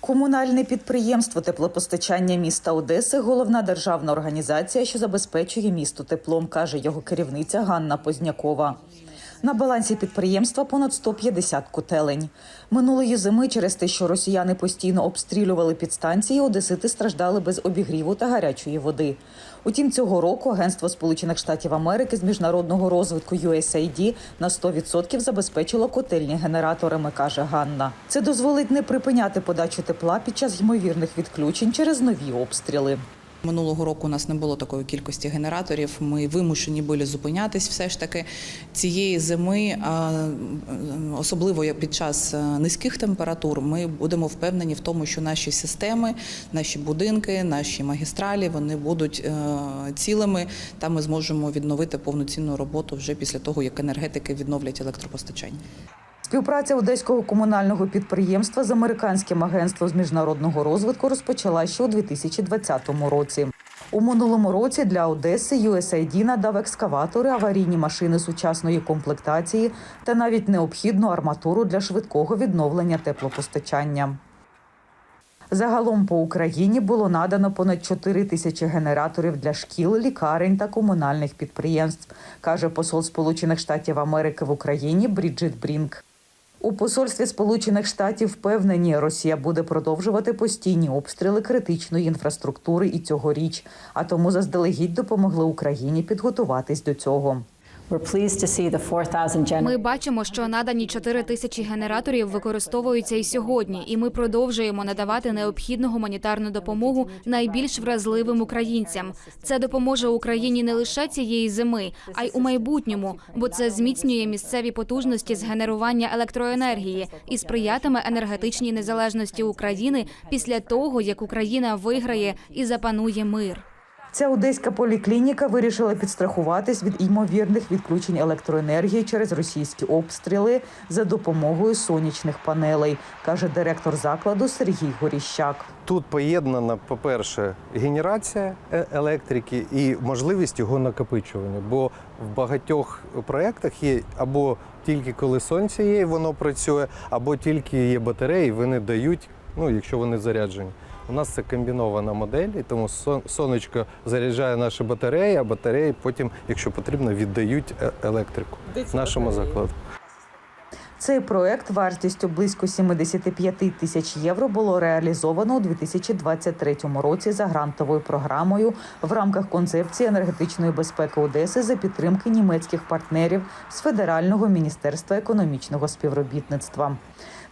Комунальне підприємство теплопостачання міста Одеси головна державна організація, що забезпечує місто теплом, каже його керівниця Ганна Познякова. На балансі підприємства понад 150 котелень. Минулої зими через те, що росіяни постійно обстрілювали підстанції, одесити страждали без обігріву та гарячої води. Утім, цього року Агентство Сполучених Штатів Америки з міжнародного розвитку USAID на 100% забезпечило котельні генераторами, каже Ганна. Це дозволить не припиняти подачу тепла під час ймовірних відключень через нові обстріли. Минулого року у нас не було такої кількості генераторів. Ми вимушені були зупинятись все ж таки цієї зими, особливо під час е, низьких температур, ми будемо впевнені в тому, що наші системи, наші будинки, наші магістралі вони будуть е, цілими, та ми зможемо відновити повноцінну роботу вже після того, як енергетики відновлять електропостачання. Співпраця одеського комунального підприємства з американським агентством з міжнародного розвитку розпочала ще у 2020 році. У минулому році для Одеси USAID надав екскаватори, аварійні машини сучасної комплектації та навіть необхідну арматуру для швидкого відновлення теплопостачання. Загалом по Україні було надано понад 4 тисячі генераторів для шкіл, лікарень та комунальних підприємств, каже посол Сполучених Штатів Америки в Україні Бріджит Брінк. У посольстві Сполучених Штатів впевнені, Росія буде продовжувати постійні обстріли критичної інфраструктури і цьогоріч, а тому заздалегідь допомогли Україні підготуватись до цього. We're pleased to see the 4,000 Ми бачимо, що надані 4 тисячі генераторів використовуються і сьогодні, і ми продовжуємо надавати необхідну гуманітарну допомогу найбільш вразливим українцям. Це допоможе Україні не лише цієї зими, а й у майбутньому, бо це зміцнює місцеві потужності з генерування електроенергії і сприятиме енергетичній незалежності України після того, як Україна виграє і запанує мир. Ця одеська поліклініка вирішила підстрахуватись від ймовірних відключень електроенергії через російські обстріли за допомогою сонячних панелей, каже директор закладу Сергій Горіщак. Тут поєднана, по-перше, генерація е- електрики і можливість його накопичування. Бо в багатьох проєктах є або тільки коли сонце є, і воно працює, або тільки є батареї, вони дають, ну якщо вони заряджені. У нас це комбінована модель, і тому сонечко заряджає наші батареї, а батареї потім, якщо потрібно, віддають е- електрику нашому закладу. Цей проект вартістю близько 75 тисяч євро було реалізовано у 2023 році за грантовою програмою в рамках концепції енергетичної безпеки Одеси за підтримки німецьких партнерів з Федерального міністерства економічного співробітництва.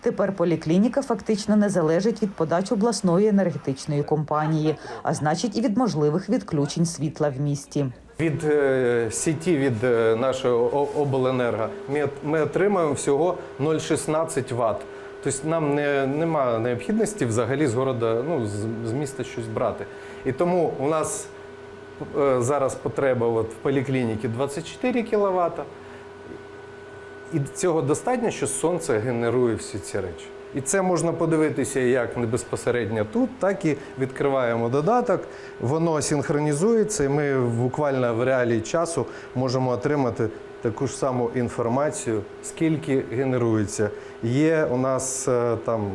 Тепер поліклініка фактично не залежить від подач обласної енергетичної компанії, а значить і від можливих відключень світла в місті. Від е, сіті від е, нашої обленерго ми, от- ми отримуємо всього 0,16 Вт. Тобто нам не, немає необхідності взагалі з города, ну, з, з міста щось брати. І тому у нас е, зараз потреба от, в поліклініці 24 кВт. І цього достатньо, що сонце генерує всі ці речі. І це можна подивитися як не безпосередньо тут, так і відкриваємо додаток, воно синхронізується, і ми буквально в реалії часу можемо отримати таку ж саму інформацію, скільки генерується. Є у нас е, там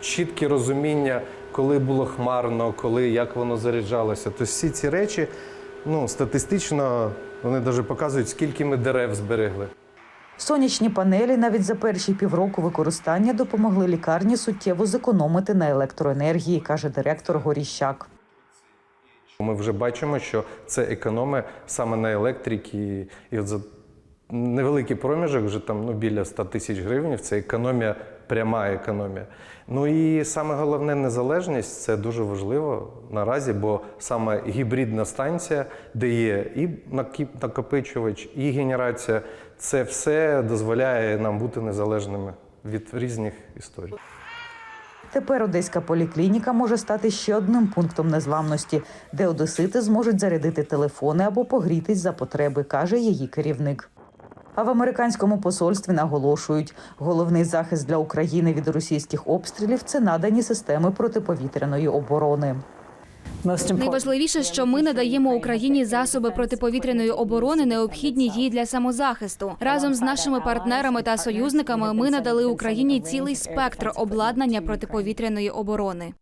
чітке розуміння, коли було хмарно, коли як воно заряджалося. Тобто всі ці речі ну, статистично вони навіть показують, скільки ми дерев зберегли. Сонячні панелі навіть за перші півроку використання допомогли лікарні суттєво зекономити на електроенергії, каже директор Горіщак. Ми вже бачимо, що це економи саме на електриці. І от за невеликий проміжок, вже там ну, біля 100 тисяч гривень, це економія, пряма економія. Ну і саме головне незалежність це дуже важливо наразі, бо саме гібридна станція, де є і накопичувач, і генерація, це все дозволяє нам бути незалежними від різних історій. Тепер одеська поліклініка може стати ще одним пунктом незламності, де одесити зможуть зарядити телефони або погрітись за потреби, каже її керівник. А в американському посольстві наголошують, головний захист для України від російських обстрілів це надані системи протиповітряної оборони. Найважливіше, що ми надаємо Україні засоби протиповітряної оборони, необхідні їй для самозахисту. Разом з нашими партнерами та союзниками ми надали Україні цілий спектр обладнання протиповітряної оборони.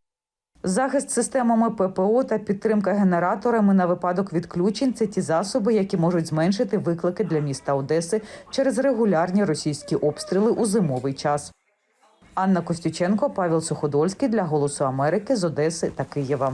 Захист системами ППО та підтримка генераторами на випадок відключень це ті засоби, які можуть зменшити виклики для міста Одеси через регулярні російські обстріли у зимовий час. Анна Костюченко, Павел Суходольський для Голосу Америки з Одеси та Києва.